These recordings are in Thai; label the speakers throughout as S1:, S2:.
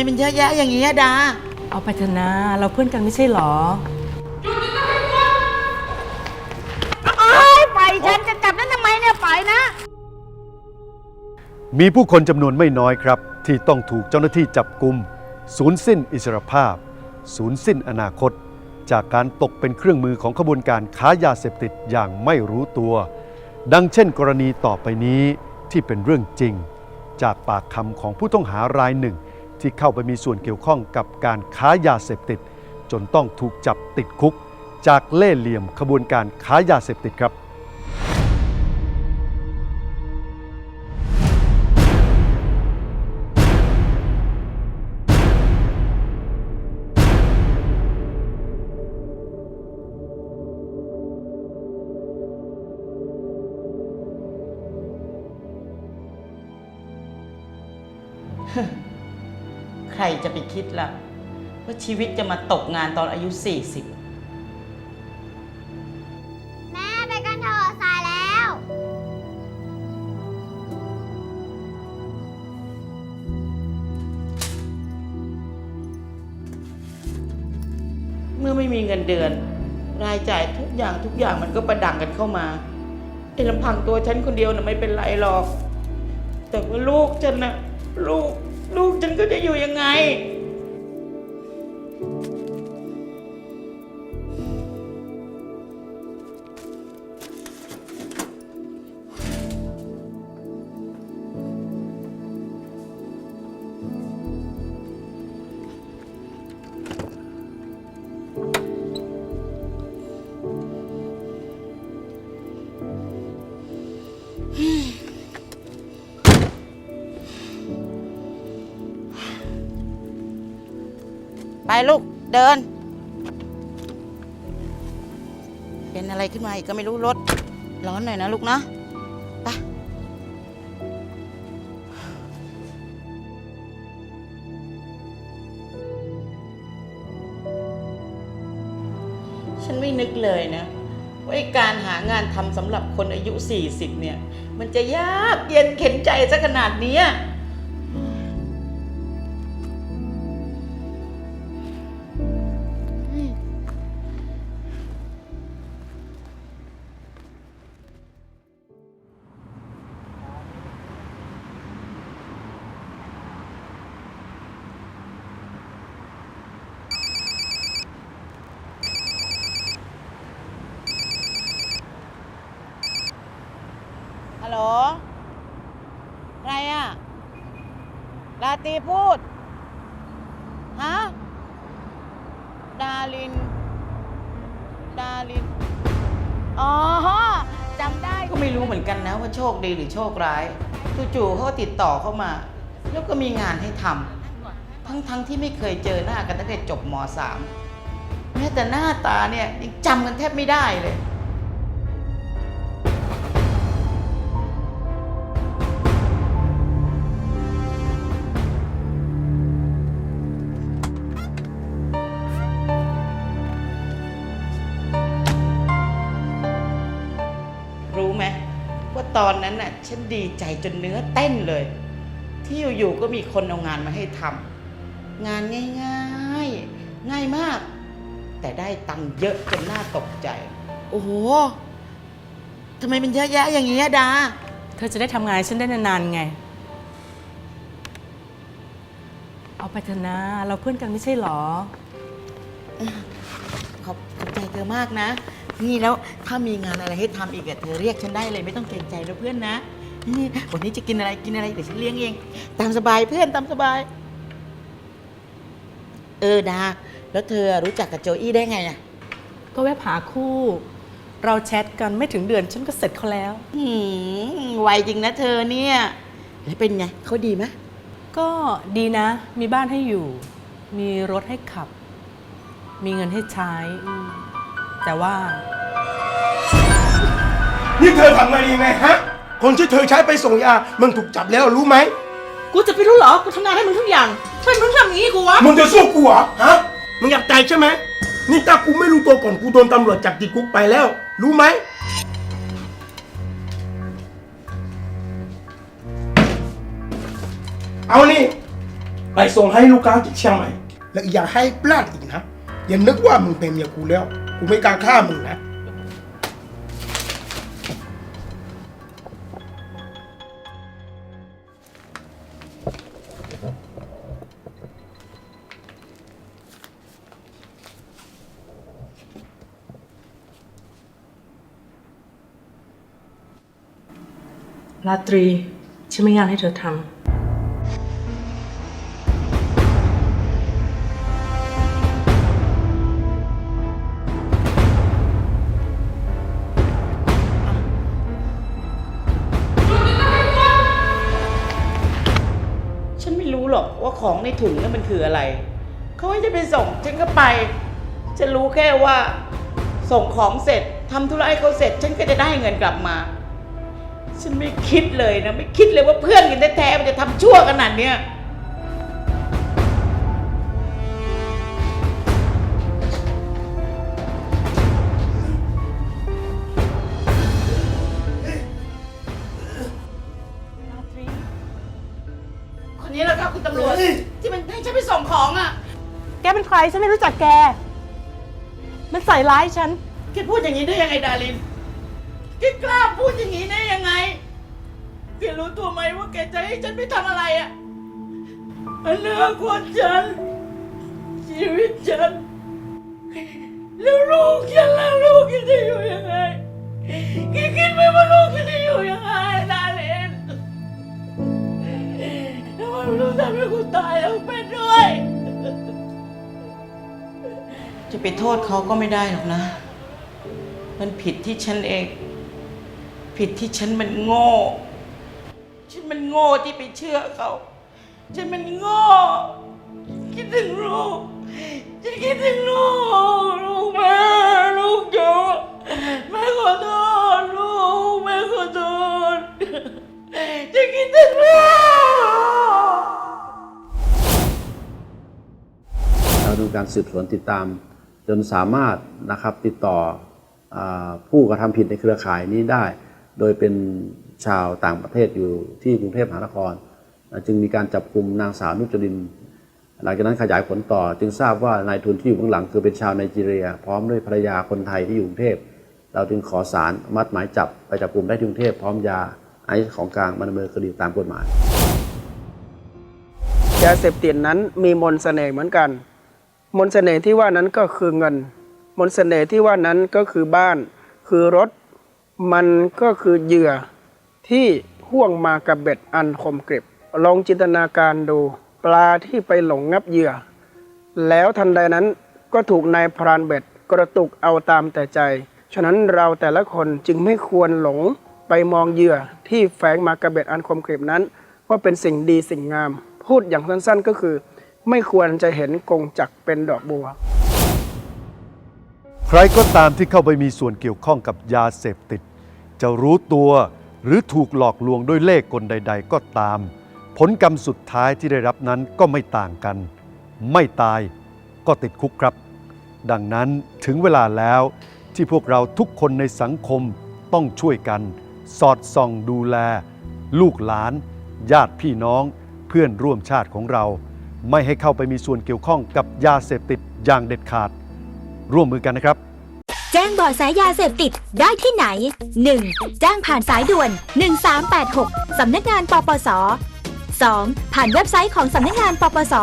S1: ไมมันเยอะแยะอย่างนี้อะดา
S2: เอาไปเถอะนะ เราเพื่อนกันไม่ใช่หรอ
S1: ไปฉันจะจับนั่นทำไมเนี่ยไปนะ
S3: มีผู้คนจำนวนไม่น้อยครับ ที่ต้องถูกเจ้าหน้าที่จับกลุ่มสูญสิ้นอิสรภาพ สูญสิ้นอนาคต จากการตกเป็นเครื่องมือของขบวนการค้ายาเสพติดอย่างไม่รู้ตัว ดังเช่นกรณีต่อไปนี้ที่เป็นเรื่องจริง จากปากคำของผู้ต้องหารายหนึ่ง ที่เข้าไปมีส่วนเกี่ยวข้องกับการค้ายาเสพติด จนต้องถูกจับติดคุก จากเล่ห์เหลี่ยมขบวนการค้ายาเสพติดครับ
S1: รจะไปคิดล่ะว่าชีวิตจะมาตกงานตอนอายุ 40
S4: แม่ไปกันเถอะสายแล้ว
S1: เมื่อไม่มีเงินเดือน รายจ่ายทุกอย่างทุกอย่างมันก็ประดังกันเข้ามาไอ้ลำพังตัวฉันคนเดียวน่ะไม่เป็นไรหรอก แต่ว่าลูกฉันน่ะลูก ลูกฉันก็จะอยู่ยังไง ไปลูกเดิน เป็นอะไรขึ้นมาอีกก็ไม่รู้รถร้อนหน่อยนะลูกนะไปฉันไม่นึกเลยนะว่าการหางานทำสำหรับคนอายุ 40 เนี่ย มันจะยากเย็นเข็นใจซะขนาดนี้ รอะลาตีพูด ฮะ ดาริน ดาริน อ๋อจำได้ก็ไม่รู้เหมือนกันนะว่าโชคดีหรือโชคร้าย จู่ๆเขาก็ติดต่อเข้ามา แล้วก็มีงานให้ทำทั้งๆที่ไม่เคยเจอหน้ากันตั้งแต่จบม .3 แม้แต่หน้าตาเนี่ยยังจำกันแทบไม่ได้เลย ตอนนั้นน่ะฉันดีใจจนเนื้อเต้นเลย ที่อยู่ๆก็มีคนเอางานมาให้ทำงานง่ายๆ ง่ายมาก แต่ได้ตังค์เยอะจนน่าตกใจ โอ้โหทำไมมันเยอะแยะอย่างนี้อะดา
S2: เธอจะได้ทำงานให้ฉันได้นานๆไง เอาไปเถอะนะเราเพื่อนกันไม่ใช่หรอ
S1: ขอบขอบใจเธอมากนะ นี่แล้วถ้ามีงานอะไรให้ทำอีกอะเธอเรียกฉันได้เลยไม่ต้องเกรงใจนะเพื่อนนะนี่วันนี้จะกินอะไรกินอะไรเดี๋ยวฉันเลี้ยงเอง ตามสบายเพื่อนตามสบาย เออดาแล้วเธอรู้จักกับโจอี้ได้ไงอะ
S2: ก็แวะหาคู่ เราแชทกันไม่ถึงเดือนฉันก็เสร็จเขาแล้ว
S1: หืมไวจริงนะเธอเนี่ยแล้วเป็นไงเขาดีไหม
S2: ก็ดีนะ มีบ้านให้อยู่ มีรถให้ขับ มีเงินให้ใช้อืม แต่ว่า
S5: นี่เธอทำไงดีไงฮะ คนที่เธอใช้ไปส่งยา มันถูกจับแล้วรู้ไหม
S2: กูจะไปรู้เหรอ กูทำงานให้มึงทุกอย่างทำไมมึงทำอย่างนี้กูวะ
S5: มึงจะสู้กูเหรอฮะ มึงอยากตายใช่ไหม นี่ถ้ากูไม่รู้ตัวก่อนกูโดนตำรวจจับติดคุกไปแล้ว รู้ไหม เอานี่ ไปส่งให้ลูกค้าที่เชียงใหม่ และอย่าให้พลาดอีกนะ อย่านึกว่ามึงเป็นเมียกูแล้ว กูไม่กล้าฆ่ามึงนะ
S2: ราตรีฉันไม่งานให้เธอทำ
S1: ของในถุงนั้นมันคืออะไรเขาให้จะไปส่งฉันก็ไป ฉันรู้แค่ว่า ส่งของเสร็จทำธุระให้เขาเสร็จ ฉันก็จะได้เงินกลับมา ฉันไม่คิดเลยนะ ไม่คิดเลยว่าเพื่อนกันแท้ๆมันจะทำชั่วขนาดเนี้ย คนนี้แหละครับคุณตำรวจ ที่มันให้ฉันไปส่งของอะ
S2: แกเป็นใครฉันไม่รู้จักแก มันใส่ร้ายฉัน
S1: แกพูดอย่างนี้ได้ยังไงดาริน แกกล้าพูดอย่างนี้ได้ยังไง แกรู้ตัวไหมว่าแกจะให้ฉันไปทำอะไรอะอนาคตฉัน ชีวิตฉัน แล้วลูกฉันแล้วลูกฉันจะอยู่ยังไง แกคิดไหมว่าลูกฉันจะอยู่ยังไงดา ทำไมไม่รู้ทำให้กูตายแล้วเป็นด้วย จะไปโทษเขาก็ไม่ได้หรอกนะ มันผิดที่ฉันเอง ผิดที่ฉันมันโง่ ฉันมันโง่ที่ไปเชื่อเขา ฉันมันโง่ คิดถึงลูก ฉันคิดถึงลูก กา
S6: รสืบสวนติดตาม จนสามารถนะครับติดต่ออผู้กระทำผิดในเครือข่ายนี้ได้ โดยเป็นชาวต่างประเทศอยู่ที่กรุงเทพมหานคร จึงมีการจับกลุ่มนางสาวนุจริน หลังจากนั้นขยายผลต่อ จึงทราบว่านายทุนที่อยู่เบื้องหลังคือเป็นชาวไนจีเรีย พร้อมด้วยภรรยาคนไทยที่อยู่กรุงเทพเราจึงขอสารมัดหมายจับไปจับกลุ่มได้ที่กรุงเทพพร้อมยาไอซ์ของกลางมาดำเนินคดีตามกฎหมาย
S7: ยาเสพติดนั้นมีมนต์เสน่ห์เหมือนกัน มนต์เสน่ห์ที่ว่านั้นก็คือเงิน มนต์เสน่ห์ที่ว่านั้นก็คือบ้าน คือรถ มันก็คือเหยื่อที่ห่วงมากับเบ็ดอันคมกริบ ลองจินตนาการดู ปลาที่ไปหลงงับเหยื่อ แล้วทันใดนั้นก็ถูกนายพรานเบ็ดกระตุกเอาตามแต่ใจ ฉะนั้นเราแต่ละคนจึงไม่ควรหลงไปมองเหยื่อที่แฝงมากับเบ็ดอันคมกริบนั้น ว่าเป็นสิ่งดีสิ่งงาม พูดอย่างสั้นๆก็คือ ไม่ควรจะเห็นกงจักเป็นดอกบัว
S3: ใครก็ตามที่เข้าไปมีส่วนเกี่ยวข้องกับยาเสพติด จะรู้ตัวหรือถูกหลอกลวงด้วยเลขกลใด ๆ ก็ตาม ผลกรรมสุดท้ายที่ได้รับนั้นก็ไม่ต่างกัน ไม่ตายก็ติดคุกครับ ดังนั้นถึงเวลาแล้วที่พวกเราทุกคนในสังคมต้องช่วยกัน สอดส่องดูแล ลูกหลาน ญาติพี่น้อง เพื่อนร่วมชาติของเรา ไม่ให้เข้าไปมีส่วนเกี่ยวข้องกับยาเสพติดอย่างเด็ดขาด ร่วมมือกันนะครับ
S8: แจ้งเบาะแสยาเสพติดได้ที่ไหน 1. แจ้งผ่านสายด่วน 1386 สำนักงานปปส 2. ผ่านเว็บไซต์ของสำนักงานปปส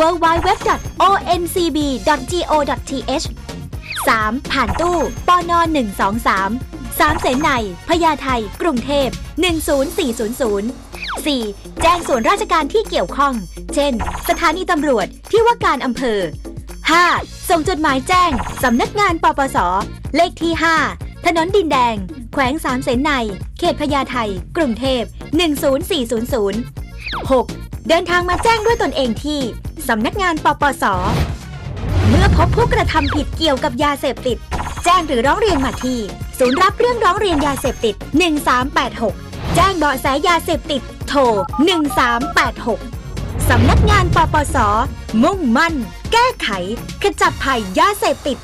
S8: www.oncb.go.th 3. ผ่านตู้ปน123 3 เสนในพญาไทกรุงเทพ 10400 4. แจ้งส่วนราชการที่เกี่ยวข้อง เช่น สถานีตำรวจ ที่ว่าการอำเภอ 5. ส่งจดหมายแจ้ง สำนักงานปปส เลขที่ 5 ถนนดินแดง แขวงสามเสนใน เขตพญาไทกรุงเทพ 10400 6. เดินทางมาแจ้งด้วยตนเองที่ สำนักงานปปส เมื่อพบผู้กระทำผิดเกี่ยวกับยาเสพติด แจ้งหรือร้องเรียนมาที่ ศูนย์รับเรื่องร้องเรียนยาเสพติด 1386 แจ้งเบาะแสยาเสพติด โทร 1386 สำนักงานปปส มุ่งมั่น แก้ไข ขจัดภัยยาเสพติด